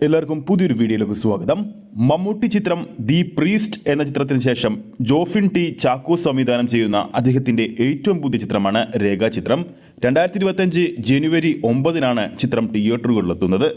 എല്ലാവർക്കും പുതിയൊരു വീഡിയോയിലേക്ക് സ്വാഗതം. മമ്മൂട്ടി ചിത്രം ദി പ്രീസ്റ്റ് എന്ന ചിത്രത്തിന് ശേഷം ജോഫിൻ ടി ചാക്കോ സംവിധാനം ചെയ്യുന്ന അദ്ദേഹത്തിന്റെ ഏറ്റവും പുതിയ ചിത്രമാണ് രേഖാചിത്രം. രണ്ടായിരത്തി ഇരുപത്തിയഞ്ച് ജനുവരി ഒമ്പതിനാണ് ചിത്രം തിയേറ്ററുകളിലെത്തുന്നത്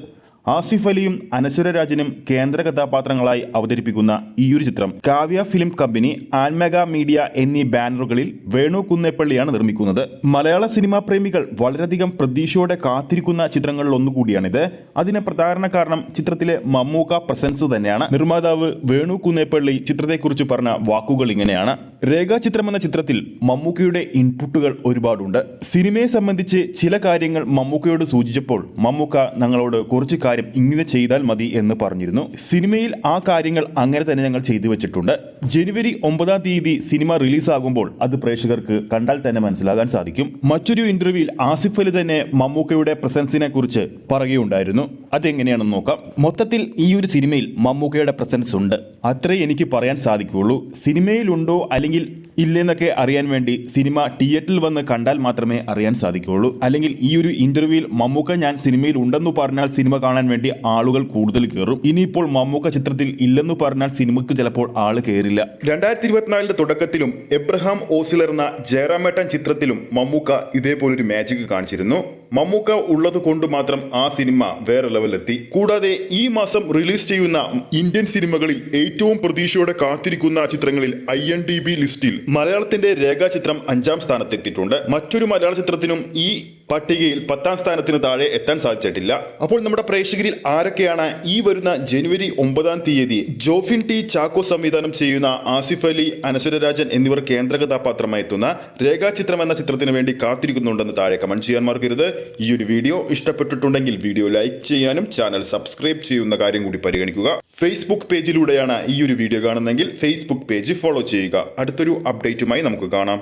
ആസിഫ് അലിയും അനശ്വര രാജനും കേന്ദ്ര കഥാപാത്രങ്ങളായി അവതരിപ്പിക്കുന്ന ഈയൊരു ചിത്രം Kavya film company Almega media എന്നീ ബാനറുകളിൽ വേണു കുന്നേപ്പള്ളിയാണ് നിർമ്മിക്കുന്നത്. മലയാള സിനിമാ പ്രേമികൾ വളരെയധികം പ്രതീക്ഷയോടെ കാത്തിരിക്കുന്ന ചിത്രങ്ങളിൽ ഒന്നുകൂടിയാണിത് അതിന് പ്രധാന കാരണം ചിത്രത്തിലെ മമ്മൂക്ക പ്രസൻസ് തന്നെയാണ്. നിർമ്മാതാവ് വേണു കുന്നേപ്പള്ളി ചിത്രത്തെക്കുറിച്ച് പറഞ്ഞ വാക്കുകൾ ഇങ്ങനെയാണ്. രേഖാ ചിത്രം എന്ന ചിത്രത്തിൽ മമ്മൂക്കയുടെ ഇൻപുട്ടുകൾ ഒരുപാടുണ്ട്. സിനിമയെ സംബന്ധിച്ച് ചില കാര്യങ്ങൾ മമ്മൂക്കയോട് സൂചിച്ചപ്പോൾ മമ്മൂക്ക ഞങ്ങളോട് കുറച്ച് കാര്യം ഇങ്ങനെ ചെയ്താൽ മതി എന്ന് പറഞ്ഞിരുന്നു. സിനിമയിൽ ആ കാര്യങ്ങൾ അങ്ങനെ തന്നെ ഞങ്ങൾ ചെയ്തു വെച്ചിട്ടുണ്ട്. ജനുവരി ഒമ്പതാം തീയതി സിനിമ റിലീസാകുമ്പോൾ അത് പ്രേക്ഷകർക്ക് കണ്ടാൽ തന്നെ മനസ്സിലാകാൻ സാധിക്കും. മറ്റൊരു ഇന്റർവ്യൂവിൽ ആസിഫ് അലി തന്നെ മമ്മൂക്കയുടെ പ്രസൻസിനെ കുറിച്ച് പറയുകയുണ്ടായിരുന്നു. അതെങ്ങനെയാണെന്ന് നോക്കാം. മൊത്തത്തിൽ ഈ ഒരു സിനിമയിൽ മമ്മൂക്കയുടെ പ്രസൻസ് ഉണ്ട്. അത്രേ എനിക്ക് പറയാൻ സാധിക്കുകയുള്ളൂ. സിനിമയിലുണ്ടോ അല്ലെങ്കിൽ ഇല്ലെന്നൊക്കെ അറിയാൻ വേണ്ടി സിനിമ തിയേറ്ററിൽ വന്ന് കണ്ടാൽ മാത്രമേ അറിയാൻ സാധിക്കുകയുള്ളൂ. അല്ലെങ്കിൽ ഈ ഒരു ഇന്റർവ്യൂവിൽ മമ്മൂക്ക ഞാൻ സിനിമയിൽ ഉണ്ടെന്ന് പറഞ്ഞാൽ സിനിമ കാണാൻ വേണ്ടി ആളുകൾ കൂടുതൽ കയറും. ഇനിയിപ്പോൾ മമ്മൂക്ക ചിത്രത്തിൽ ഇല്ലെന്ന് പറഞ്ഞാൽ സിനിമയ്ക്ക് ചിലപ്പോൾ ആൾ കയറില്ല. രണ്ടായിരത്തി ഇരുപത്തിനാലിന്റെ തുടക്കത്തിലും എബ്രഹാം ഓസിലർന്ന ജയറാമേട്ടൻ ചിത്രത്തിലും മമ്മൂക്ക ഇതേപോലൊരു മാജിക് കാണിച്ചിരുന്നു. മമ്മൂക്ക ഉള്ളത് കൊണ്ട് മാത്രം ആ സിനിമ വേറെ ലെവലിലെത്തി. കൂടാതെ ഈ മാസം റിലീസ് ചെയ്യുന്ന ഇന്ത്യൻ സിനിമകളിൽ ഏറ്റവും പ്രതീക്ഷയോടെ കാത്തിരിക്കുന്ന ചിത്രങ്ങളിൽ ഐ എൻ ഡി ബി ലിസ്റ്റിൽ മലയാളത്തിന്റെ രേഖാചിത്രം അഞ്ചാം സ്ഥാനത്തെത്തിയിട്ടുണ്ട്. മറ്റൊരു മലയാള ചിത്രത്തിനും ഈ പട്ടികയിൽ പത്താം സ്ഥാനത്തിന് താഴെ എത്താൻ സാധിച്ചിട്ടില്ല. അപ്പോൾ നമ്മുടെ പ്രേക്ഷകരിൽ ആരൊക്കെയാണ് ഈ വരുന്ന ജനുവരി ഒമ്പതാം തീയതി ജോഫിൻ ടി ചാക്കോ സംവിധാനം ചെയ്യുന്ന ആസിഫ് അലി അനശ്വരരാജൻ എന്നിവർ കേന്ദ്ര കഥാപാത്രമായി എത്തുന്ന രേഖാചിത്രം എന്ന ചിത്രത്തിന് വേണ്ടി കാത്തിരിക്കുന്നുണ്ടെന്ന് താഴെ കമന്റ് ചെയ്യാൻ മറക്കരുത്. ഈ ഒരു വീഡിയോ ഇഷ്ടപ്പെട്ടിട്ടുണ്ടെങ്കിൽ വീഡിയോ ലൈക്ക് ചെയ്യാനും ചാനൽ സബ്സ്ക്രൈബ് ചെയ്യുന്ന കാര്യം കൂടി പരിഗണിക്കുക. ഫേസ്ബുക്ക് പേജിലൂടെയാണ് ഈ ഒരു വീഡിയോ കാണുന്നതെങ്കിൽ ഫേസ്ബുക്ക് പേജ് ഫോളോ ചെയ്യുക. അടുത്തൊരു അപ്ഡേറ്റുമായി നമുക്ക് കാണാം.